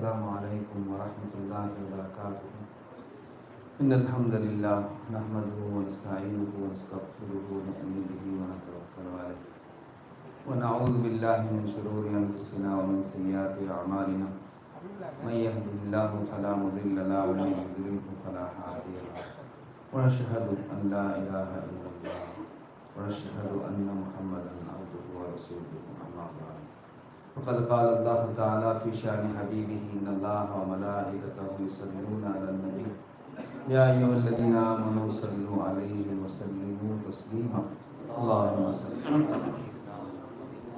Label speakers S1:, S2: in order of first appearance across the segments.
S1: السلام عليكم ورحمة الله وبركاته. إن الحمد لله نحمده ونستعينه ونستغفره ونؤمن به ونتوكل عليه. ونعوذ بالله من شرور أنفسنا ومن سيئات أعمالنا. من يهده الله فلا مضل له ومن يضلله فلا هادي له. ونشهد أن لا إله إلا الله. ونشهد أن محمدا عبده ورسوله أما بعد. فقد قال الله تعالى في شأن حبيبه إن الله وملائكته يصلون على النبي. يا أيها الذين آمنوا صلوا عليه وسلموا تسليما. اللهم صل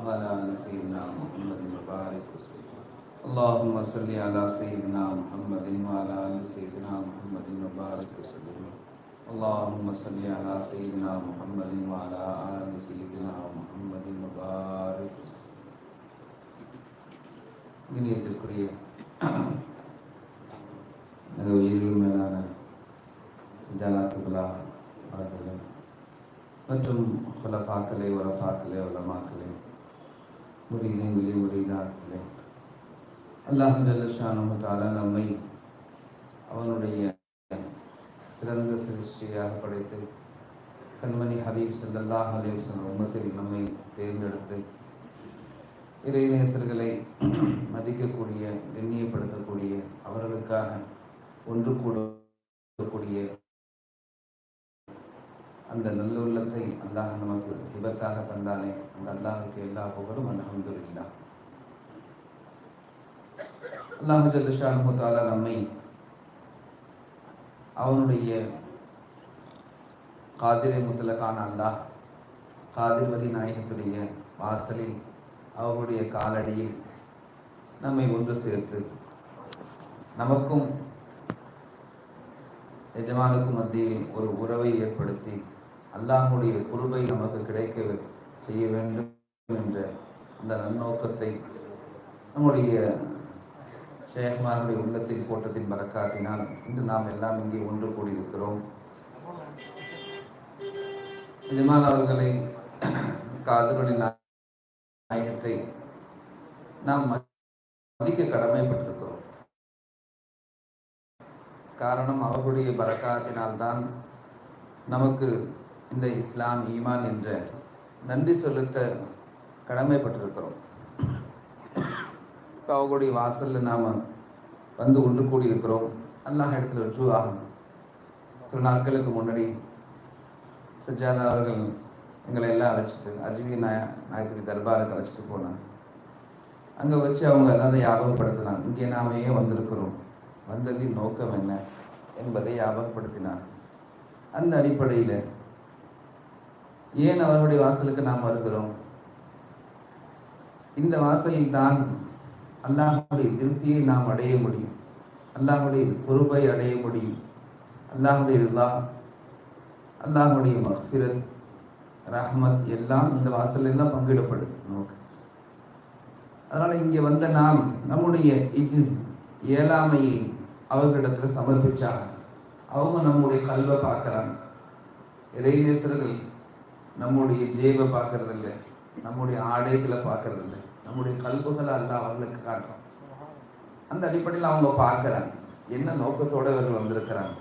S1: على سيدنا محمد وبارك وسلم. اللهم صل على سيدنا محمد وعلى آل سيدنا محمد وبارك وسلم. اللهم صل على سيدنا محمد وعلى آل سيدنا محمد وبارك وسلم. இனியத்திற்குரிய எனது உயிரிலும் மேலான சஜாலாத்துகளா அவர்களே மற்றும் ஹுலஃபாக்களே உலஃபாக்களே உலமாக்களே முரீதின் விழி முரீதாத்களே அல்லாஹ் ஜல்லஷானு தாலா நம்மை அவனுடைய சிறந்த சிருஷ்டியாக படைத்து கண்மணி ஹபீப் ஸல்லல்லாஹு அலேவ் வஸல்லம் உம்மத்தில் நம்மை தேர்ந்தெடுத்து இறைநேசர்களை மதிக்கக்கூடிய கண்ணியப்படுத்தக்கூடிய அவர்களுக்காக ஒன்று கூடக்கூடிய அந்த நல்லுள்ளத்தை அல்லாஹ் நமக்கு விபத்தாக தந்தானே அந்த அல்லாஹுக்கு எல்லா புகழும் அல்ஹம்துலில்லாஹ் அல்லாஹு ஜல்லஷானு தாலா நம்மை அவனுடைய காதிரை முதலக்கான அல்லாஹ் காதிர் வழி நாயகத்துடைய வாசலில் அவருடைய காலடியில் நம்மை ஒன்று சேர்த்து நமக்கும் எஜமானுக்கும் மத்தியில் ஒரு உறவை ஏற்படுத்தி அல்லாஹுடைய குருவை நமக்கு கிடைக்க செய்ய வேண்டும் என்ற அந்த நன்னோக்கத்தை நம்முடைய ஷேக்மாருடைய உள்ளத்தில் போட்டதின் பறக்காத்தினால் இன்று நாம் எல்லாம் இங்கே ஒன்று கூடியிருக்கிறோம். எஜமான் அவர்களை காதலினால் நாயகத்தை நாம் மதிக்க கடமைப்பட்டிருக்கிறோம். காரணம் அவர்களுடைய பரக்காத்தினால்தான் நமக்கு இந்த இஸ்லாம் ஈமான் என்ற நன்றி செலுத்த கடமைப்பட்டிருக்கிறோம். இப்போ அவர்களுடைய வாசலில் நாம் வந்து ஒன்று கூடியிருக்கிறோம். அல்லாஹ் இடத்துல ருஜு ஆகும் சில நாட்களுக்கு முன்னாடி சஜாதா அவர்கள் எங்களை எல்லாம் அழைச்சிட்டு அஜிவி நாய நாயத்துக்கு தர்பாருக்கு அழைச்சிட்டு போனாங்க. அங்கே வச்சு அவங்க அதாவது ஞாபகப்படுத்தினாங்க. இங்கே நாம ஏன் வந்திருக்கிறோம்? வந்ததின் நோக்கம் என்ன என்பதை ஞாபகப்படுத்தினார் அந்த அடிப்படையில் ஏன் அவருடைய வாசலுக்கு நாம் வருகிறோம்? இந்த வாசலில் தான் அல்லாஹுடைய திருப்தியை நாம் அடைய முடியும். அல்லாஹுடைய பொறுப்பை அடைய முடியும். அல்லாஹுடைய ரிலா அல்லாஹுடைய மஃபிரத் ரஹ்மத் எல்லாம் இந்த வாசல்ல தான் பங்கிடப்படுது நமக்கு. அதனால இங்க வந்த நாம் நம்முடைய இஜிஸ் இயலாமையை அவர்களிடத்துல சமர்ப்பிச்சா அவங்க நம்முடைய கல்வை பார்க்கறாங்க. இறைநேசர்கள் நம்முடைய ஜேவை பார்க்கறது இல்லை நம்முடைய ஆடைகளை பார்க்கறது இல்லை நம்முடைய கல்புகளை அல்ல அவர்களுக்கு காட்டுறோம் அந்த அடிப்படையில் அவங்க பார்க்கறாங்க. என்ன நோக்கத்தோட இவர்கள் வந்திருக்கிறாங்க?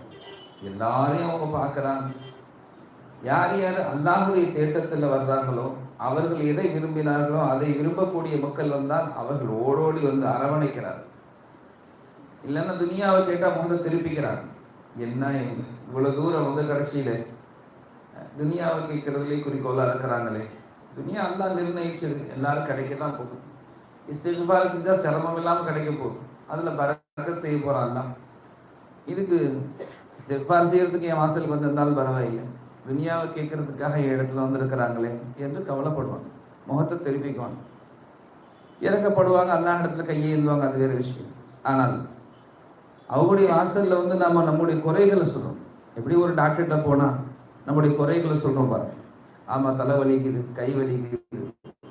S1: எல்லாரையும் அவங்க பார்க்கறாங்க. யார் யார் அல்லாஹுடைய தேட்டத்தில் வர்றாங்களோ அவர்கள் எதை விரும்பினார்களோ அதை விரும்பக்கூடிய மக்கள் வந்தால் அவர்கள் ஓடோடி வந்து அரவணைக்கிறார் இல்லைன்னா துனியாவை கேட்டால் முகத்தை திருப்பிக்கிறாங்க. என்ன இவ்வளோ இவ்வளவு தூரம் வந்து கடைசியில துனியாவை கேட்கறதுலே குறிக்கோளா இருக்கிறாங்களே. துனியா அல்லா நிர்ணயிச்சிருக்கு. எல்லாரும் கிடைக்க தான் போகும். இஸ்திஃபார் செஞ்சா சிரமம் இல்லாமல் கிடைக்க போகுது அதுல பறக்க செய்ய போறான் இதுக்கு இஸ்திஃபார் செய்யறதுக்கு என் வாசலுக்கு வந்திருந்தாலும் பரவாயில்லை. வினியாவை கேட்கறதுக்காக இடத்துல வந்திருக்கிறாங்களே என்று கவலைப்படுவாங்க. முகத்தை தெரிவிக்குவாங்க இறக்கப்படுவாங்க அல்லா இடத்துல கையேந்துவாங்க அது வேற விஷயம். ஆனால் அவங்களுடைய வாசல்ல வந்து நாம் நம்முடைய குறைகளை சொல்றோம். எப்படி ஒரு டாக்டர்கிட்ட போனா நம்முடைய குறைகளை சொல்றோம் பாருங்க. ஆமா தலை வலிக்குது கை வலிக்குது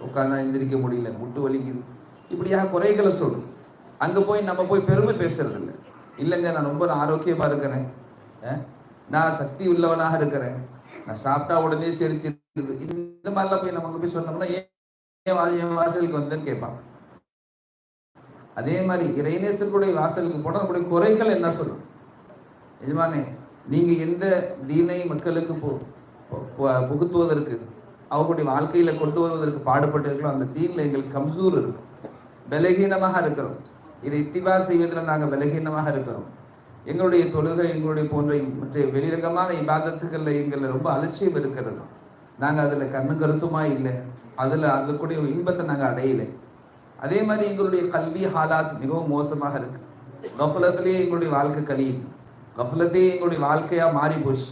S1: உட்காந்தா எந்திரிக்க முடியல முட்டு வலிக்குது. இப்படியாக குறைகளை சொல்றோம். அங்க போய் நம்ம போய் பெருமை பேசுறது இல்லை இல்லைங்க நான் ரொம்ப ஆரோக்கியமா இருக்கிறேன். நான் சக்தி உள்ளவனாக இருக்கிறேன். நான் சாப்பிட்டா உடனே செரிச்சிருக்குது. இந்த மாதிரிலாம் போய் நமக்கு போய் சொன்னோம்னா ஏன் என் வாசலுக்கு வந்து கேட்பான். அதே மாதிரி இறைநேசர்களுடைய வாசலுக்கு போனால் நம்முடைய குறைகள் என்ன சொல்லும்? எஜமானே நீங்க எந்த தீனை மக்களுக்கு பு- புகுத்துவதற்கு அவங்களுடைய வாழ்க்கையில கொண்டு வருவதற்கு பாடுபட்டிருக்கிறோம் அந்த தீன்ல எங்களுக்கு கம்சூர் இருக்கும். பலகீனமாக இருக்கிறோம். இதை இத்திபா செய்வதில் நாங்கள் பலகீனமாக இருக்கிறோம். எங்களுடைய தொழுகை எங்களுடைய போன்ற மற்ற வெளிரங்கமான இபாதத்துகளில் எங்களில் ரொம்ப அலட்சியம் இருக்கிறது. நாங்கள் அதில் கண்ணு கருத்துமா இல்லை. அதில் அதுக்கூடிய இன்பத்தை நாங்கள் அடையலை. அதே மாதிரி எங்களுடைய கல்வி ஹாலாத் மிகவும் மோசமாக இருக்கு. கஃபலத்திலேயே எங்களுடைய வாழ்க்கை கழியுது கஃபலத்தையே எங்களுடைய வாழ்க்கையா மாறி போச்சு.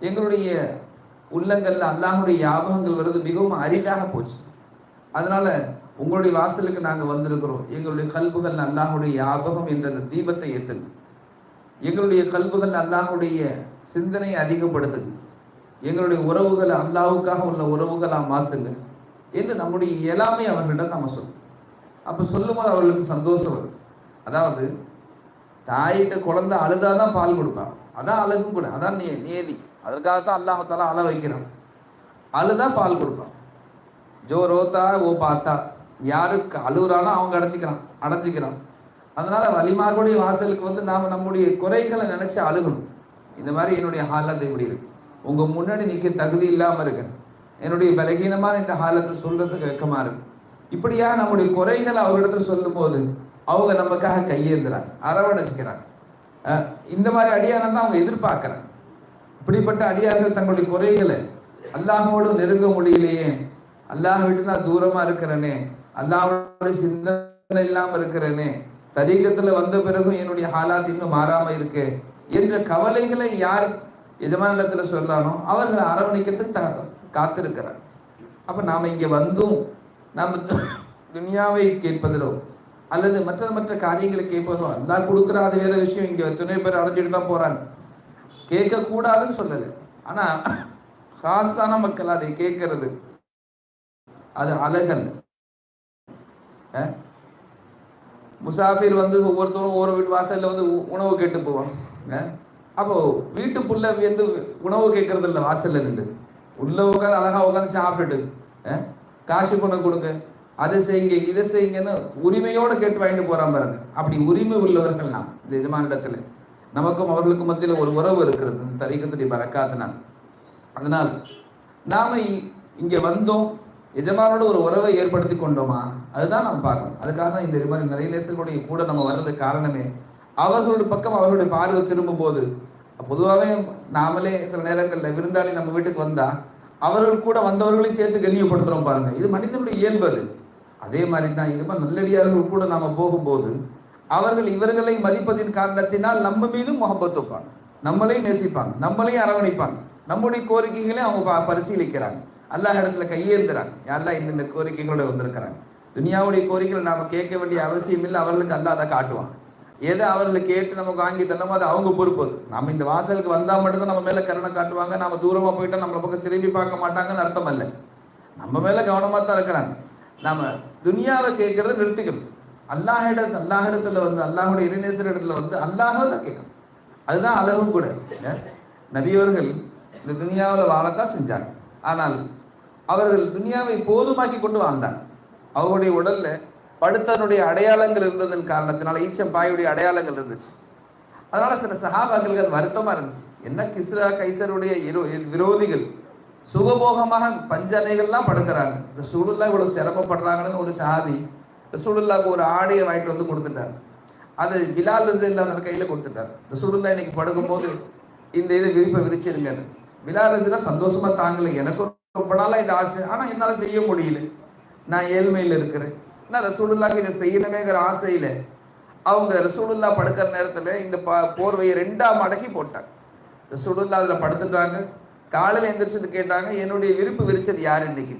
S1: எங்களுடைய உள்ளங்கள்ல அல்லாஹுடைய ஞாபகங்கள் வர்றது மிகவும் அரிதாக போச்சு. அதனால உங்களுடைய வாசலுக்கு நாங்க வந்திருக்கிறோம். எங்களுடைய கல்புகள் அல்லாஹுடைய ஞாபகம் என்ற அந்த தீபத்தை ஏற்றுங்க எங்களுடைய கல்புகள் அல்லாஹுடைய சிந்தனையை அதிகப்படுத்துங்க எங்களுடைய உறவுகளை அல்லாஹுக்காக உள்ள உறவுகளாக மாத்துங்க என்று நம்முடைய எல்லாமே அவர்களிடம் நம்ம சொல்லணும் அப்ப சொல்லும்போது அவர்களுக்கு சந்தோஷம் வருது. அதாவது தாயிட்ட குழந்தை அழுதாதான் பால் கொடுப்பான் அதான் அழகும் கூட அதான் நே நேதி. அதற்காகத்தான் அல்லாஹத்தால அழ வைக்கிறான். அழுதா பால் கொடுப்பான் ஜோ ரோத்தா ஓ பார்த்தா யாருக்கு அழுகுறானோ அவங்க அடைச்சிக்கிறான் அடைஞ்சிக்கிறான். அதனால வலிமார்களுடைய வாசலுக்கு வந்து நாம நம்முடைய குறைகளை நினைச்சு அழுகணும். இந்த மாதிரி என்னுடைய ஹாலத்தை இப்படி இருக்கு. உங்க முன்னாடி நிக்க தகுதி இல்லாம இருக்கேன் என்னுடைய பலகீனமான இந்த ஹாலத்தை சொல்றதுக்கு வெக்கமா இருக்கு. இப்படியா நம்முடைய குறைகளை அவரிடத்துல சொல்லும் போது அவங்க நமக்காக கையேந்துறாங்க அரவணைச்சுக்கிறாங்க. இந்த மாதிரி அடியாரம் தான் அவங்க எதிர்பார்க்கிறாங்க. இப்படிப்பட்ட அடியார்கள் தங்களுடைய குறைகளை அல்லாஹோடு நெருங்க முடியலையே. அல்லாஹ் விட்டு நான் தூரமா இருக்கிறேனே. அல்லாஹோட சிந்தனை இல்லாம இருக்கிறேனே. தரீகத்துல வந்த பிறகும் என்னுடைய ஹாலாத் இன்னும் மாறாம இருக்கு என்ற கவலைகளை யார் எஜமானிடத்துல சொல்றானோ அவர்களை அரவணைக்கிறதுக்கு த- காத்திருக்கிறார். அப்ப நாம இங்க வந்தும் நாம துனியாவை கேட்பதிலோ அல்லது மற்ற மற்ற காரியங்களை கேட்பதோ அல்லாஹ் கொடுக்குற அது வேற விஷயம். இங்க துணை பேர் அடைஞ்சிட்டு தான் போறாங்க. கேட்க கூடாதுன்னு சொல்லல. ஆனா ஹாஸான மக்கள் அதை கேட்கறது. அது அழகல் முசாஃபிர் வந்து ஒவ்வொருத்தரும் ஒவ்வொரு வீட்டு வாசலில் வந்து உணவு கேட்டு போவாங்க. அஹ்? அப்போ வீட்டுக்குள்ள வந்து உணவு கேட்கறது இல்லை வாசல்ல நின்று உள்ள உட்காந்து அழகா உட்காந்து சாப்பிட்டுட்டு காசு பணம் கொடுங்க அதை செய்யுங்க இதை செய்யுங்கன்னு உரிமையோட கேட்டு வாங்கிட்டு போறான் பாருங்க. அப்படி உரிமை உள்ளவர்கள் நாம் இந்த எஜமானிடத்துல. நமக்கும் அவர்களுக்கும் மத்தியில் ஒரு உறவு இருக்கிறது. இந்த தரிகத்துடைய பறக்காதனால் அதனால் நாம இங்க வந்தோம் எஜமானோட ஒரு உறவை ஏற்படுத்தி கொண்டோமா? அதுதான் நம்ம பார்க்கணும். அதுக்காக தான் இந்த மாதிரி நிறைய நேசர்களுடைய கூட நம்ம வர்றதுக்கு காரணமே. அவர்களுடைய பக்கம் அவர்களுடைய பார்வை திரும்பும் போது பொதுவாகவே நாமளே சில நேரங்களில் விருந்தாளி நம்ம வீட்டுக்கு வந்தா அவர்கள் கூட வந்தவர்களையும் சேர்த்து கண்ணியப்படுத்துறோம் பாருங்க. இது மனிதனுடைய இயல்பு அது. அதே மாதிரி தான் இது மாதிரி நல்லடியார்கள் கூட நாம போகும்போது அவர்கள் இவர்களை மதிப்பதின் காரணத்தினால் நம்ம மீதும் முகப்பத் வைப்பாங்க. நம்மளையும் நேசிப்பாங்க. நம்மளையும் அரவணைப்பாங்க. நம்முடைய கோரிக்கைகளை அவங்க பரிசீலிக்கிறாங்க. அல்லாஹ் இடத்துல கையேந்துறாங்க யாரெல்லாம் இந்த இந்த கோரிக்கைகளோட வந்திருக்கிறாங்க துனியாவுடைய கோரிக்கைகள் நாம கேட்க வேண்டிய அவசியம் இல்லை. அவர்களுக்கு அல்லாஹ் அதை காட்டுவான். எதை அவர்களை கேட்டு நமக்கு வாங்கி தரணுமோ அது அவங்க பொறுப்பு அது. நம்ம இந்த வாசலுக்கு வந்தா மட்டும்தான் நம்ம மேல கருணை காட்டுவாங்க. நாம தூரமா போயிட்டா நம்மள பக்கம் திரும்பி பார்க்க மாட்டாங்கன்னு அர்த்தம் இல்லை நம்ம மேல கவனமா தான் இருக்கிறாங்க. நாம துனியாவை கேட்கறத நிறுத்திக்கணும். அல்லாஹ் இடத்துல அல்லாஹ் இடத்துல வந்து அல்லாஹோட இறைநேசர் இடத்துல வந்து அல்லாஹ் தான் கேட்கணும். அதுதான் அழகும் கூட. ஏன்? நபியவர்கள் இந்த துனியாவில் வாழத்தான் செஞ்சாங்க. ஆனால் அவர்கள் துனியாவை போதுமாக்கி கொண்டு வாழ்ந்தாங்க அவருடைய உடல்ல படுத்தனுடைய அடையாளங்கள் இருந்ததன் காரணத்தினால ஈச்சம் பாயுடைய அடையாளங்கள் இருந்துச்சு. அதனால சில சகாபாக்கள் வருத்தமா இருந்துச்சு. என்ன கிஸ்ரா கைசருடைய இரு விரோதிகள் சுகபோகமாக பஞ்சனைகள்லாம் படுக்கிறாங்க. ரசூலுல்லா இவ்வளவு சிரமப்படுறாங்கன்னு ஒரு சாதி ரசூலுல்லாவுக்கு ஒரு ஆடையை வாங்கிட்டு வந்து கொடுத்துட்டார். அது பிலால் ரசில்லா கையில கொடுத்துட்டார். ரசூலுல்லா இன்னைக்கு படுக்கும்போது இந்த இதை விரிப்பை விரிச்சிருங்கன்னு. பிலால் ரசிலா சந்தோஷமா தாங்கல எனக்கும் ரொம்ப நாளா இது ஆசை ஆனா என்னால செய்ய முடியல. நான் ஏழ்மையில இருக்கிறேன். நான் ரசூலுல்லாக்கு இதை செய்யணுமேங்கிற ஆசையில அவங்க ரசூலுல்லா படுக்கிற நேரத்துல இந்த ப- போர்வையை ரெண்டா மடக்கி போட்டாங்க. ரசூலுல்லா அதுல படுத்துட்டாங்க. காலையில எந்திரிச்சது கேட்டாங்க என்னுடைய விருப்பு விரிச்சது யார் இன்னைக்கு?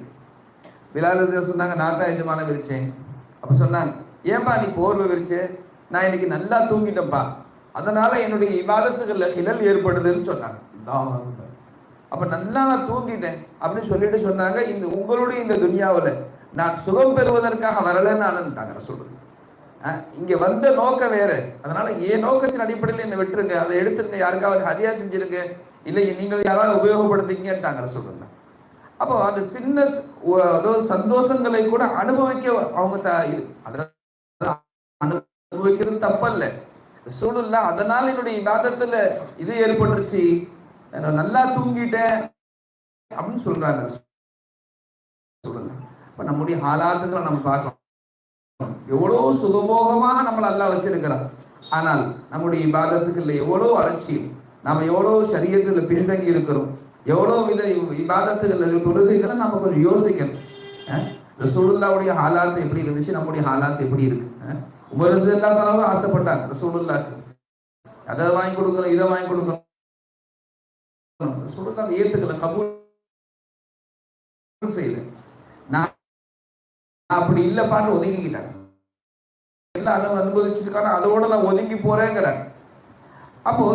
S1: பிலால் சொன்னாங்க நான் தான் எஜமான விரிச்சேன். அப்ப சொன்னாங்க ஏன்பா நீ போர்வை விரிச்சே? நான் இன்னைக்கு நல்லா தூங்கிட்டேன்ப்பா அதனால என்னுடைய இபாதத்துகள்ல ஹிழல் ஏற்படுதுன்னு சொன்னாங்க. அப்ப நல்லா நான் தூங்கிட்டேன் அப்படின்னு சொல்லிட்டு சொன்னாங்க இந்த உங்களுடைய இந்த துனியாவில் நான் சுகம் பெறுவதற்காக வரலன்னு ஆனந்தாங்க சொல்றது இங்க வந்த நோக்கம் வேற. அதனால என் நோக்கத்தின் அடிப்படையில் என்னை விட்டுருங்க. அதை எடுத்துருங்க. யாருக்காவது ஹதியா செஞ்சிருங்க. இல்லை நீங்கள் யாராவது உபயோகப்படுத்திங்கன்ட்டாங்க சொல்றாங்க அப்போ அந்த சின்ன அதாவது சந்தோஷங்களை கூட அனுபவிக்க அவங்க த- அதான் தப்பல்ல. சூழல்ல அதனால என்னுடைய இபாதத்துல இது ஏற்பட்டுருச்சு. நான் நல்லா தூங்கிட்டேன் அப்படின்னு சொல்றாங்க. சொல்லுங்க. இப்ப நம்முடைய ஹாலாத்துக்களை நம்ம பார்க்கணும். எவ்வளவு சுகபோகமாக நம்மளை நல்லா வச்சிருக்கிறான். ஆனால் நம்முடைய இபாதத்துக்குள்ள எவ்வளவு அலட்சியம் நாம எவ்வளவு சரீரத்துல பின்தங்கி இருக்கிறோம். எவ்வளவு வித இபாதத்துகள் தொழுகைகளை நம்ம கொஞ்சம் யோசிக்கணும். ரசூலுல்லாவுடைய ஹாலாத்து எப்படி இருந்துச்சு? நம்முடைய ஹாலாத்து எப்படி இருக்கு? உமர் ரசூல்லா ஆசைப்பட்டாங்க. ரசூலுல்லாக்கு. அதை வாங்கி கொடுக்கணும் இதை வாங்கி கொடுக்கணும். சொல்றது அதை ஏத்துக்கல கபூல் செய்யல. நான் அப்படி இல்லப்பான்னு ஒதுங்கிக்கிட்டேன் எல்லாம் அளவு அனுபவிச்சிருக்கான அதோட நான் ஒதுங்கி போறேங்கிறேன் அப்போ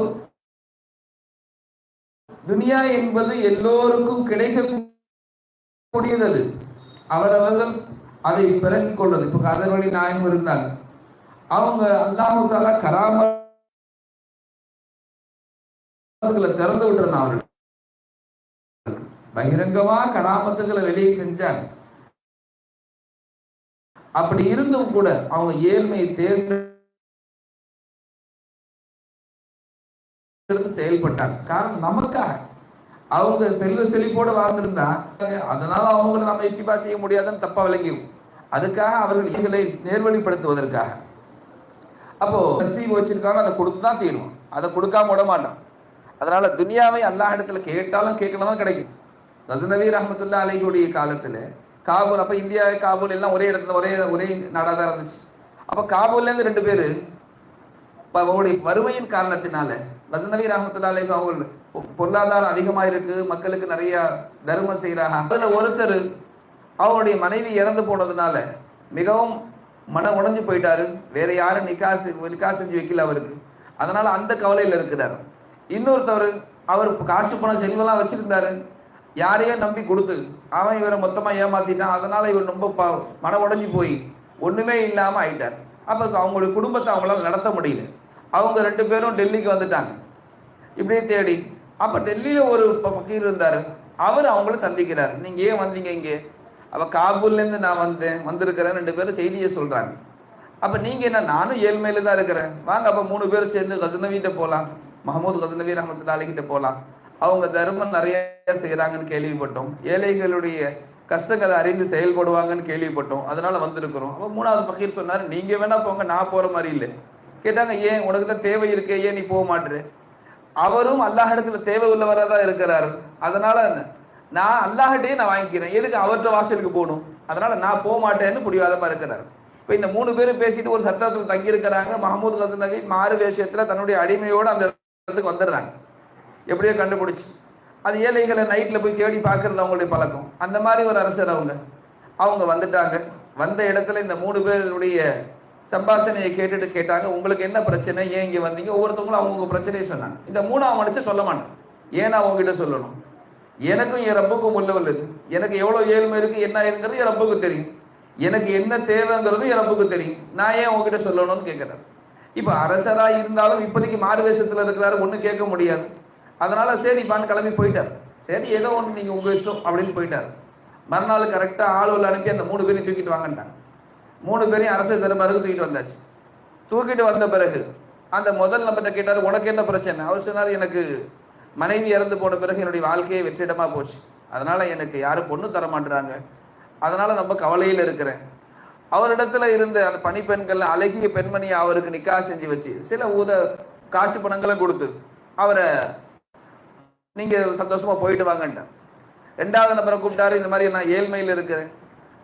S1: துனியா என்பது எல்லோருக்கும் கிடைக்கக்கூடியது அது. அவரவர்கள் அதை பிறக்கிக் கொள்வது இப்ப கதர்வழி நாயகம் இருந்தாங்க. அவங்க அல்லாஹு கராமல் கராமத்துகளை திறந்து விட்டுருந்தான் அவர்கள் பகிரங்கமா கராமத்துகளை வெளியே செஞ்சாங்க. அப்படி இருந்தும் கூட அவங்க ஏழ்மையை தேர்ந்தெடுத்து செயல்பட்டாங்க. காரணம் நமக்காக. அவங்க செல்வ செழிப்போட வாழ்ந்திருந்தா அதனால அவங்களை நம்ம இத்திபா செய்ய முடியாதுன்னு தப்பா விளங்கிடும் அதுக்காக அவர்கள் இவர்களை நேர்வழிப்படுத்துவதற்காக. அப்போ நசீப் வச்சிருக்காங்க அதை கொடுத்து தான் தீரும். அதை கொடுக்காம விட மாட்டான். அதனால துனியாவை அல்லாஹ் இடத்துல கேட்டாலும் கேட்கணும் கிடைக்கும். ரசனவி ரஹமத்துல்லா அலைகுடைய காலத்துல காபூல் அப்ப இந்தியா காபூல் எல்லாம் ஒரே இடத்துல ஒரே ஒரே நாடாக தான் இருந்துச்சு. அப்ப காபூல்ல இருந்து ரெண்டு பேரு அவருடைய அவங்களுடைய வறுமையின் காரணத்தினால ரசனவி ரஹமத்துல்லா அலைகு அவங்க பொருளாதாரம் அதிகமா இருக்கு மக்களுக்கு நிறைய தர்மம் செய்யறாங்க அதுல ஒருத்தர் அவருடைய மனைவி இறந்து போனதுனால மிகவும் மன உடஞ்சு போயிட்டாரு. வேற யாரும் நிக்காசு நிக்கா செஞ்சு வைக்கல அவருக்கு. அதனால அந்த கவலையில இருக்கிறாரு. இன்னொருத்தவர் அவர் காசு பணம் செல்வெல்லாம் வச்சிருந்தாரு. யாரையோ நம்பி கொடுத்து அவன் இவரை மொத்தமா ஏமாத்திட்டான். அதனால இவர் ரொம்ப ப- மன உடஞ்சி போய் ஒண்ணுமே இல்லாம ஆயிட்டார். அப்ப அவங்களுடைய குடும்பத்தை அவங்களால நடத்த முடியல. அவங்க ரெண்டு பேரும் டெல்லிக்கு வந்துட்டாங்க. இப்படியே தேடி அப்ப டெல்லியில ஒரு ப- ஃபக்கீர் இருந்தாரு. அவர் அவங்கள சந்திக்கிறார். நீங்க ஏன் வந்தீங்க இங்கே? அப்ப காபூல்ல இருந்து நான் வந்தேன் வந்திருக்கிறேன் ரெண்டு பேரும் செய்தியை சொல்றாங்க. அப்ப நீங்க என்ன நானும் ஏழ்மையில தான் இருக்கிறேன். வாங்க அப்ப மூணு பேரும் சேர்ந்து கசனவிட்ட போலாம். மஹமூத் கசனவி ரஹமத்துல்லாஹி கிட்ட போலாம். அவங்க தர்மம் நிறைய செய்யறாங்கன்னு கேள்விப்பட்டோம். ஏழைகளுடைய கஷ்டங்களை அறிந்து செயல்படுவாங்கன்னு கேள்விப்பட்டோம். அதனால வந்திருக்கிறோம். அப்ப மூணாவது ஃபக்கீர் சொன்னார் நீங்க வேணா போங்க நான் போற மாதிரி இல்லை. கேட்டாங்க ஏன்? உனக்கு தான் தேவை இருக்கே ஏன் நீ போக மாட்டுற அவரும் அல்லாஹிடத்துல தேவை உள்ளவரா தான் இருக்கிறாரு. அதனால நான் அல்லாஹ்கிட்டயே நான் வாங்கிக்கிறேன். எதுக்கு அவர்கிட்ட வாசலுக்கு போகணும்? அதனால நான் போக மாட்டேன்னு பிடிவாதமா இருக்கிறாரு. இப்ப இந்த மூணு பேரும் பேசிட்டு ஒரு சத்திரத்துல தங்கி இருக்கிறாங்க மஹமூத் ஹசன் நபி மாறு வேஷத்துல தன்னுடைய அடிமையோட அந்த இடத்துக்கு வந்துடுறாங்க. எப்படியோ கண்டுபிடிச்சி. அது ஏழைகளை நைட்டில் போய் தேடி பார்க்கறது அவங்களுடைய பழக்கம். அந்த மாதிரி ஒரு அரசர் அவங்க. அவங்க வந்துட்டாங்க. வந்த இடத்துல இந்த மூணு பேருடைய சம்பாசனையை கேட்டுட்டு கேட்டாங்க உங்களுக்கு என்ன பிரச்சனை? ஏன் இங்கே வந்தீங்க? ஒவ்வொருத்தவங்களும் அவங்கவுங்க பிரச்சனையை சொன்னாங்க. இந்த மூணாவது மனுஷன் சொல்ல மாட்டேன். ஏன் அவங்க கிட்ட சொல்லணும்? எனக்கும் என் ரப்புக்கும் உள்ள உள்ளது. எனக்கு எவ்வளோ ஏழ்மை இருக்கு என்ன இருக்குங்கிறது என் ரப்புக்கு தெரியும். எனக்கு என்ன தேவைங்கிறது என் ரப்புக்கு தெரியும். நான் ஏன் உங்ககிட்ட சொல்லணும்னு கேட்கிறார்? இப்ப அரசரா இருந்தாலும் இப்போதைக்கு மாறு வேஷத்தில் இருக்கிறாரு ஒன்றும் கேட்க முடியாது. அதனால சரிப்பான்னு கிளம்பி போயிட்டார். சரி ஏதோ ஒண்ணு நீங்க உங்க இஷ்டம் அப்படின்னு போயிட்டார். மறுநாள் கரெக்டா ஆளுவில் அனுப்பி அந்த மூணு பேரையும் தூக்கிட்டு வாங்கன்ட்டாங்க. மூணு பேரையும் அரசு தருமாருக்கு தூக்கிட்டு வந்தாச்சு. தூக்கிட்டு வந்த பிறகு அந்த முதல் நம்பர்கிட்ட கேட்டாரு உனக்கு என்ன பிரச்சனை? அவர் சொன்னார் எனக்கு மனைவி இறந்து போன பிறகு என்னுடைய வாழ்க்கையே வெற்றிடமா போச்சு. அதனால எனக்கு யாரும் பொண்ணு தர மாட்டுறாங்க அதனால ரொம்ப கவலையில் இருக்கிறேன். அவரிடத்துல இருந்த அந்த பணிப்பெண்கள் அழகிய பெண்மணியை அவருக்கு நிக்கா செஞ்சு வச்சு சில ஊத காசு பணங்களை கொடுத்து அவரை நீங்க சந்தோஷமா போயிட்டு வாங்கன்ட்டேன் ரெண்டாவது நபரை கூப்பிட்டாரு இந்த மாதிரி நான் ஏழ்மையில் இருக்கிறேன்.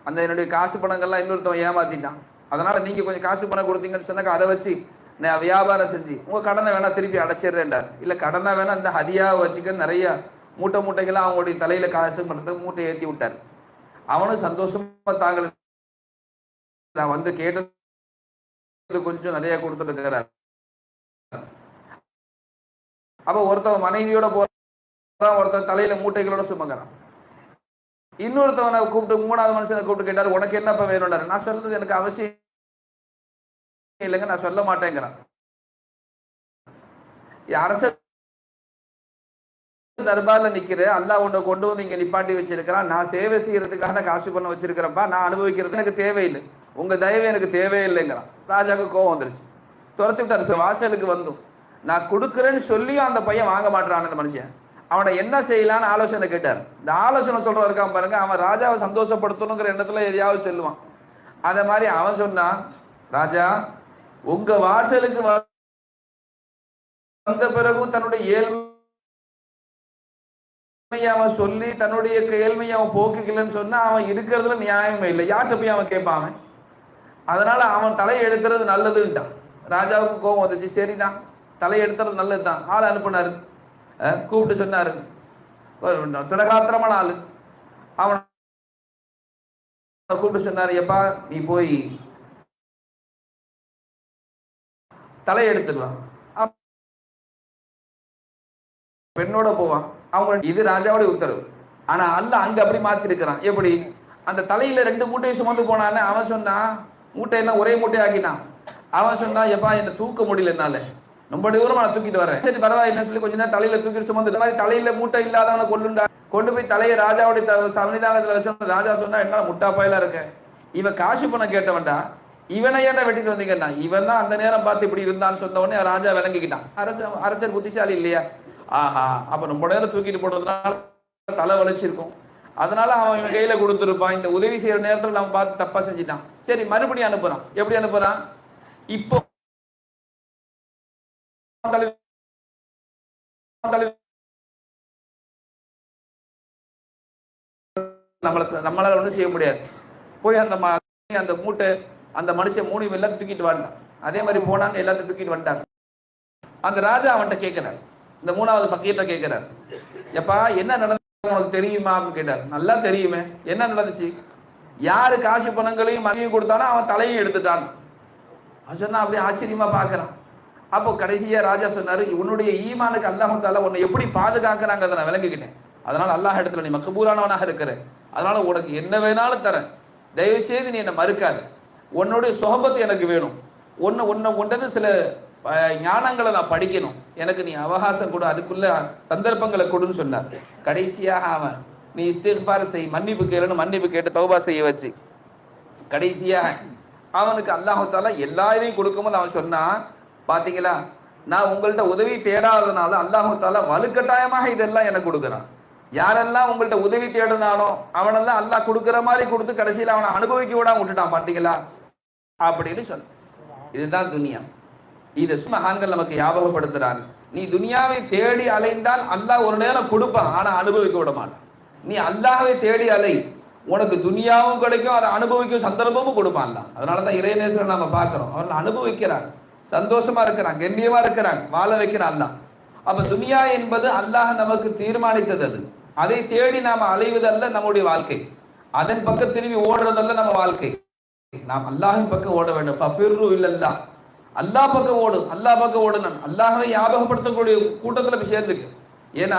S1: அந்த என்னுடைய காசு பணங்கள்லாம் இன்னொருத்தவன் ஏமாத்திட்டான். அதனால நீங்க கொஞ்சம் காசு பணம் கொடுத்தீங்கன்னு சொன்னாக்க அதை வச்சு நான் வியாபாரம் செஞ்சு உங்க கடனை வேணா திருப்பி அடைச்சிடுறேன்டார். இல்ல கடனை வேணா இந்த ஹதியா வச்சுக்க நிறைய மூட்டை மூட்டைகளா அவங்களுடைய தலையில காசு பணத்தை மூட்டை ஏத்தி விட்டார். அவனும் சந்தோஷமா தாங்கல நான் வந்து கேட்டது கொஞ்சம் நிறைய கொடுத்துட்டு அப்ப ஒருத்தவன் மனைவியோட போறான் ஒருத்தன் தலையில மூட்டைகளோட சுமங்குறான் இன்னொருத்தவனை கூப்பிட்டு மூணாவது மனுஷனை கூப்பிட்டு கேட்டாரு உனக்கு என்னப்ப வேணும்டாரு? நான் சொல்றது எனக்கு அவசியம் இல்லைங்க நான் சொல்ல மாட்டேங்கிறான். அரச தர்பார்ல நிக்கிற அல்லாஹ் உன்னை கொண்டு வந்து இங்க நிப்பாட்டி வச்சிருக்கிறான். நான் சேவை செய்யறதுக்காக காசு பண்ண வச்சிருக்கிறப்பா நான் அனுபவிக்கிறது எனக்கு தேவையில்லை. உங்க தயவு எனக்கு தேவையில்லைங்கிறான் ராஜாவுக்கு கோவம் வந்துருச்சு. துரத்தி விட்டாரு. வாசலுக்கு வந்தும். நான் கொடுக்குறேன்னு சொல்லியும் அந்த பையன் வாங்க மாட்டான் அந்த மனுஷன். அவனை என்ன செய்யலான்னு ஆலோசனை கேட்டார். இந்த ஆலோசனை சொல்றவன் இருக்கான் பாருங்க. அவன் ராஜாவை சந்தோஷப்படுத்தணுங்கிற எண்ணத்துல எதையாவது சொல்லுவான். அத மாதிரி அவன் சொன்னான் ராஜா உங்க வாசலுக்கு வ- வந்த பிறகும் தன்னுடைய ஏழ்மையை அவன் சொல்லி தன்னுடைய ஏழ்மையை அவன் போக்குக்கலன்னு சொன்னா அவன் இருக்கிறதுல நியாயமே இல்லை. யார்கிட்ட போய் அவன் கேட்பான் அவன்? அதனால அவன் தலையை எடுக்கிறது நல்லதுன்ட்டான். ராஜாவுக்கு கோபம் வந்துச்சு. சரிதான். தலையை எடுத்துறது நல்லதுதான். ஆள் அனுப்புனாரு. கூப்பிட்டு சொன்னாரு. துணகாத்திரமான ஆளு. அவன் கூப்பிட்டு சொன்னாரு எப்பா நீ போய் தலையை எடுத்துடுவான் பெண்ணோட போவான். அவங்க இது ராஜாவுடைய உத்தரவு. ஆனா அல்ல அங்க அப்படி மாத்தி இருக்கிறான் எப்படி? அந்த தலையில ரெண்டு மூட்டையும் சுமந்து போனான்னு அவன் சொன்னான். மூட்டையெல்லாம் ஒரே மூட்டை ஆக்கினான் அவன் சொன்னான் எப்பா என்ன தூக்க முடியல என்னால. ரொம்ப தூரமா நான் தூக்கிட்டு வரேன். சரி பரவாயில்ல சொல்லி கொஞ்ச நேரம் தலையில தூக்கிட்டு சுமந்து இந்த மாதிரி தலையில மூட்டை இல்லாதவனை கொண்டுண்டா கொண்டு போய் தலையை ராஜாவுடைய சன்னிதானத்துல வச்சு ராஜா சொன்னா என்ன முட்டா இருக்கேன் இவன் காசு பணம் கேட்டவன்டா. இவனை ஏன்டா வெட்டிட்டு வந்தீங்கன்னா இவன் தான் அந்த நேரம் பார்த்து இப்படி இருந்தான்னு சொன்ன உடனே ராஜா விளங்கிக்கிட்டான். அரச அரசர் புத்திசாலி இல்லையா? ஆஹா அப்ப ரொம்ப நேரம் தூக்கிட்டு போடுறதுனால தலை வளைச்சிருக்கும் அதனால அவன் இவன் கையில கொடுத்துருப்பான். இந்த உதவி செய்யற நேரத்துல நம்ம பார்த்து தப்பா செஞ்சுட்டான். சரி மறுபடியும் அனுப்புறான். எப்படி அனுப்புறான்? இப்போ நம்மளுக்கு நம்மளால ஒண்ணும் செய்ய முடியாது. போய் அந்த அந்த மூட்டை அந்த மனுஷன் மூணு எல்லாம் தூக்கிட்டு வந்துட்டான் அதே மாதிரி போனாங்க எல்லாத்தையும் தூக்கிட்டு வந்துட்டாங்க. அந்த ராஜா அவன்கிட்ட கேட்கிறார் இந்த மூணாவது பக்கீட்ட கேட்கிறார் எப்பா என்ன நடந்த உனக்கு தெரியுமா அப்படின்னு கேட்டார். நல்லா தெரியுமே. என்ன நடந்துச்சு? யாரு காசு பணங்களையும் மனைவியும் கொடுத்தானோ அவன் தலையும் எடுத்துட்டான். சொன்னா அப்படியே ஆச்சரியமா பாக்குறான் அப்போ கடைசியா ராஜா சொன்னாரு உன்னுடைய ஈமானுக்கு அல்லாஹ் தால உன்னை எப்படி பாதுகாக்கிறாங்க அதை நான் விளங்கிக்கிட்டேன். அதனால அல்லாஹ் இடத்துல நீ மக்கபூலானவனாக இருக்கிற. அதனால உனக்கு என்ன வேணாலும் தரேன். தயவு செய்து நீ என்னை மறுக்காத. உன்னுடைய சுகபத்து எனக்கு வேணும். ஒன்னு ஒன்னு ஒன்றது சில ஞானங்களை நான் படிக்கணும். எனக்கு நீ அவகாசம் கொடு அதுக்குள்ள சந்தர்ப்பங்களை கொடுன்னு சொன்னார். கடைசியாக அவன் நீ இஸ்திஃபார் செய் மன்னிப்பு கேளுன்னு மன்னிப்பு கேட்டு தௌபா செய்ய வச்சு. கடைசியாக அவனுக்கு அல்லாஹு தாலா எல்லா இதையும் கொடுக்கும்போது அவன் சொன்னான் பாத்தீங்களா? நான் உங்கள்ட்ட உதவி தேடாதனால அல்லாஹு தாலா வலுக்கட்டாயமாக இதெல்லாம் எனக்கு கொடுக்குறான். யாரெல்லாம் உங்கள்ட்ட உதவி தேடினானோ அவனெல்லாம் அல்லாஹ் கொடுக்குற மாதிரி கொடுத்து கடைசியில் அவனை அனுபவிக்க விடாம விட்டுட்டான் பாத்தீங்களா? அப்படின்னு சொன்ன இதுதான் துனியா. இதை மகான்கள் நமக்கு ஞாபகப்படுத்துறாங்க. நீ துனியாவை தேடி அலைந்தால் அல்லாஹ் ஒரு நேரம் கொடுப்பான் ஆனா அனுபவிக்க விட மாட்டான். நீ அல்லாஹ்வை தேடி அலை உனக்கு துனியாவும் கிடைக்கும் அதை அனுபவிக்கும் சந்தர்ப்பமும் கொடுப்பான் அதனால அதனாலதான் இறைநேசர் நாம பார்க்கிறோம். அவர்கள் அனுபவிக்கிறாங்க. சந்தோஷமா இருக்கிறாங்க கண்ணியமா இருக்கிறாங்க வாழ வைக்கிறான் அல்லாஹ். அப்ப துனியா என்பது அல்லாஹ் நமக்கு தீர்மானித்தது அது. அதை தேடி நாம் அலைவதல்ல நம்முடைய வாழ்க்கை. அதன் பக்கம் திரும்பி ஓடுறதல்ல நம்ம வாழ்க்கை. நாம் அல்லாஹின் பக்கம் ஓட வேண்டும். ஃபஃபிர்ரு இல்லல்லா. அல்லாஹ் பக்கம் ஓடும் அல்லாஹ் பக்கம் ஓடணும் அல்லாஹ்வை ஞாபகப்படுத்தக்கூடிய கூட்டத்தில் போய் சேர்ந்துக்கு. ஏன்னா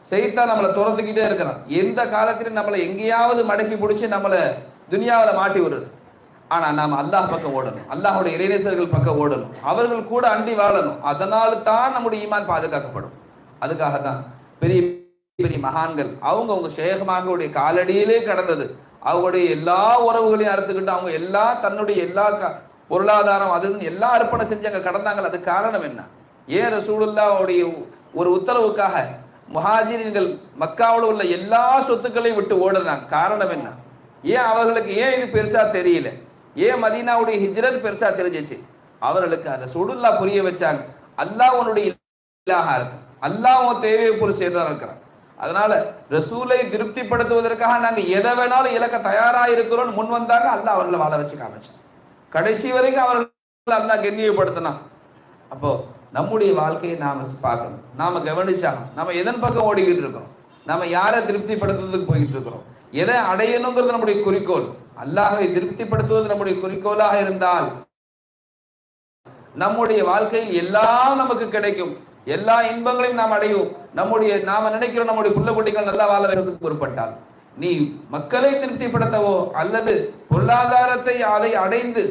S1: செய்தா நம்மளை துரத்துக்கிட்டே இருக்கிறான். எந்த காலத்திலும் நம்மளை எங்கேயாவது மடக்கி பிடிச்சி நம்மளை துனியாவில் மாட்டி விடுறது. ஆனால் நாம் அல்லாஹ் பக்கம் ஓடணும். அல்லாஹ்வுடைய இறைநேசர்கள் பக்கம் ஓடணும். அவர்கள் கூட அண்டி வாழணும். அதனால தான் நம்முடைய ஈமான் பாதுகாக்கப்படும். அதுக்காக தான் பெரிய பெரிய மகான்கள் அவங்க அவங்க ஷேகமாகவுடைய காலடியிலே கடந்தது. அவங்களுடைய எல்லா உறவுகளையும் அறுத்துக்கிட்டு அவங்க எல்லா தன்னுடைய எல்லா க- பொருளாதாரம் அது எல்லா அர்ப்பணம் செஞ்சு அங்க கடந்தாங்க. அது காரணம் என்ன? ஏன் ரசூலுல்லாவுடைய ஒரு உத்தரவுக்காக முஹாஜிர்கள் மக்காவில் உள்ள எல்லா சொத்துக்களையும் விட்டு ஓடுறாங்க? காரணம் என்ன? ஏன் அவர்களுக்கு ஏன் இது பெருசா தெரியல? ஏன் மதீனாவுடைய ஹிஜ்ரத் பெருசா தெரிஞ்சிச்சு? அவர்களுக்கு அந்த சுடுல்லா புரிய வச்சாங்க. அல்லாஹ் உன்னுடைய அல்லாஹ் உன் தேவையை பொருள் செய்தான் இருக்கிறான். அதனால ரசூலை திருப்திப்படுத்துவதற்காக நாங்க எதை வேணாலும் இலக்க தயாரா இருக்கிறோம்னு முன் வந்தாங்க. அல்லாஹ் அவர்களை வாழ வச்சு காமிச்சான் கடைசி வரைக்கும் அவர்கள் அல்லா கண்ணியப்படுத்தினான். அப்போ நம்முடைய வாழ்க்கையை நாம பார்க்கணும். நாம கவனிச்சாகணும். நம்ம எதன் பக்கம் ஓடிக்கிட்டு இருக்கோம்? நாம யாரை திருப்திப்படுத்துறதுக்கு போயிட்டு இருக்கிறோம்? எதை அடையணுங்கிறது நம்முடைய குறிக்கோள். அல்லாஹை திருப்திப்படுத்துவது நம்முடைய குறிக்கோளாக இருந்தால் நம்முடைய வாழ்க்கையில் எல்லாம் நமக்கு கிடைக்கும். எல்லா இன்பங்களையும் நாம் அடையும் நம்முடைய நாம நினைக்கிறோம் நம்முடைய புள்ள குட்டிகள் நல்லா வாழ வைக்கிறதுக்கு பொருட்பட்டால் நீ மக்களை திருப்திப்படுத்தவோ அல்லது பொருளாதாரத்தை அதை அடைந்து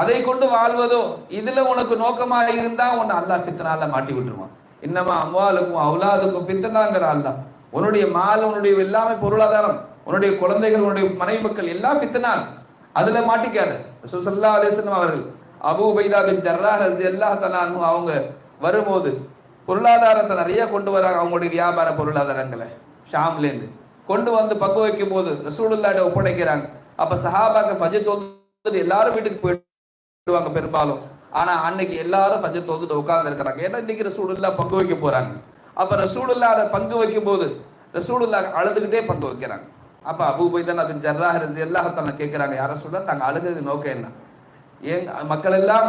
S1: அதை கொண்டு வாழ்வதோ இதுல உனக்கு நோக்கமாக இருந்தா உன்னை அல்லாஹ் சித்தனால மாட்டி விட்டுருவான். இன்னமா அம்மாளுக்கும் அவுலாதுக்கும் பித்தனாங்கிற அல்லா உன்னுடைய மால் உன்னுடைய எல்லாமே பொருளாதாரம் உன்னுடைய குழந்தைகள் உன்னுடைய மனைவி மக்கள் எல்லாம் பித்தனால் அதுல மாட்டிக்காரு சுசல்லா ஸல்லல்லாஹு அவர்கள் அபு உபைதா பின் ஜர்ரா ஹஸ் எல்லா அன்ஹு அவங்க வரும்போது பொருளாதாரத்தை நிறைய கொண்டு வராங்க அவங்களுடைய வியாபார பொருளாதாரங்களை. ஷாம்லேருந்து கொண்டு வந்து பங்கு வைக்கும் போது ரசூலுல்லாட்ட ஒப்படைக்கிறாங்க. அப்ப சஹாபாக்க ஃபஜ்ர் தொழுது எல்லாரும் வீட்டுக்கு போயிடுவாங்க பெரும்பாலும். ஆனா அன்னைக்கு எல்லாரும் ஃபஜ்ர் தொழுது உட்கார்ந்து இருக்கிறாங்க. ஏன்னா இன்னைக்கு ரசூலுல்லா பங்கு வைக்க போறாங்க. அப்ப ரசூலுல்லா அதை பங்கு வைக்கும் போது ரசூலுல்லா அழுதுகிட்டே பங்கு வைக்கிறாங்க. அப்ப அபூ அப்படின்னு பின் ஜர்ராஹ் ரலியல்லாஹு தஆலா கேட்கிறாங்க யார சொல்ல தாங்க அழுகிறது நோக்கம் என்ன? ஏன் மக்கள் எல்லாம்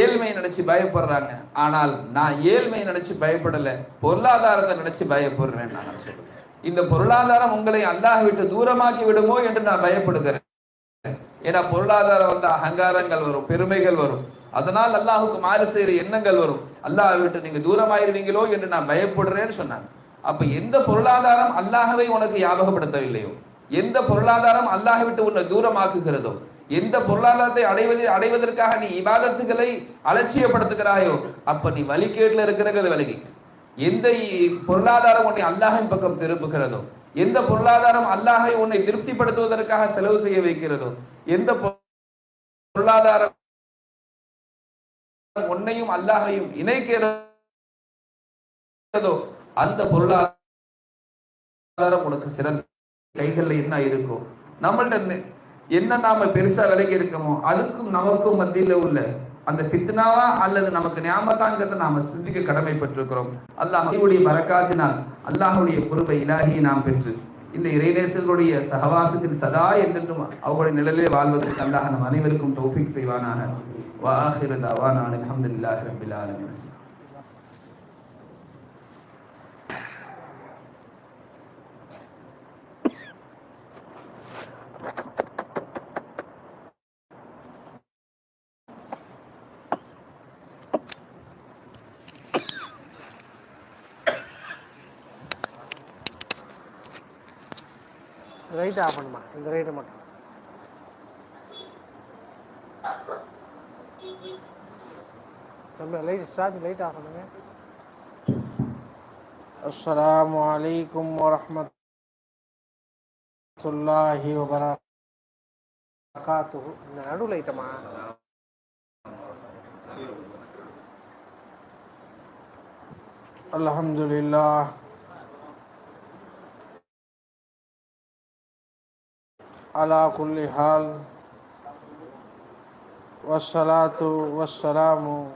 S1: ஏழ்மையை நினைச்சு பயப்படுறாங்க. ஆனால் நான் ஏழ்மையை நினைச்சு பயப்படல பொருளாதாரத்தை நினைச்சு பயப்படுறேன் நான் சொல்றேன். இந்த பொருளாதாரம் உங்களை அல்லாஹ் விட்டு தூரமாக்கி விடுமோ என்று நான் பயப்படுகிறேன். ஏன்னா பொருளாதாரம் வந்து அகங்காரங்கள் வரும் பெருமைகள் வரும். அதனால் அல்லாஹுக்கு மாறு செய்யற எண்ணங்கள் வரும். அல்லாஹ் விட்டு நீங்க தூரமாயிருவீங்களோ என்று நான் பயப்படுறேன்னு சொன்னாங்க. அப்ப எந்த பொருளாதாரம் அல்லாஹவை உனக்கு ஞாபகப்படுத்தவில்லையோ? எந்த பொருளாதாரம் அல்லாஹ் விட்டு உன்னை தூரமாக்குகிறதோ? எந்த பொருளாதாரத்தை அடைவது அடைவதற்காக நீ இபாதத்துகளை அலட்சியப்படுத்துகிறாயோ? அப்ப நீ வழிகேட்டுல இருக்கிறது விலகி எந்த பொருளாதாரம் உன்னை அல்லாஹின் பக்கம் திரும்புகிறதோ எந்த பொருளாதாரம் அல்லாஹை உன்னை திருப்திப்படுத்துவதற்காக செலவு செய்ய வைக்கிறதோ எந்த பொருளாதாரம் உன்னையும் அல்லாஹையும் இணைக்கிறதோ அந்த பொருளாதாரம் உனக்கு சிறந்த கைகள்ல என்ன இருக்கும் நம்மள்ட்ட என்ன நாம பெருசா விலகி இருக்கோமோ அதுக்கும் நமக்கும் மத்தியில உள்ள அந்த ஃபித்னாவா அல்லது நமக்கு ஞாபகத்தாங்கிறத நாம சிந்திக்க கடமைப்பட்டிருக்கிறோம். அல்லாஹுடைய மறக்காதினால் அல்லாஹுடைய பொறுப்பை இலாகியை நாம் பெற்று இந்த இறைநேசர்களுடைய சகவாசத்தில் சதா என்றென்றும் அவர்களுடைய நிழலே வாழ்வதற்கு அல்லாஹ் நம் அனைவருக்கும் தௌஃபிக் செய்வானாக. வாஹிரதாவான அலமதுல்லாஹ் ரபில்
S2: ரைட்டு ஆஃப் பண்ணுமா? இந்த ரைட்டு மட்டும். தம்பி லைட் ஸ்டார்ஜ் லைட் ஆஃப் பண்ணுங்க. அஸ்லாம் வலைக்கும் வரமத்துல்லாஹி வபரகாத்து அலமதுல்லா على كل حال والصلاة والسلام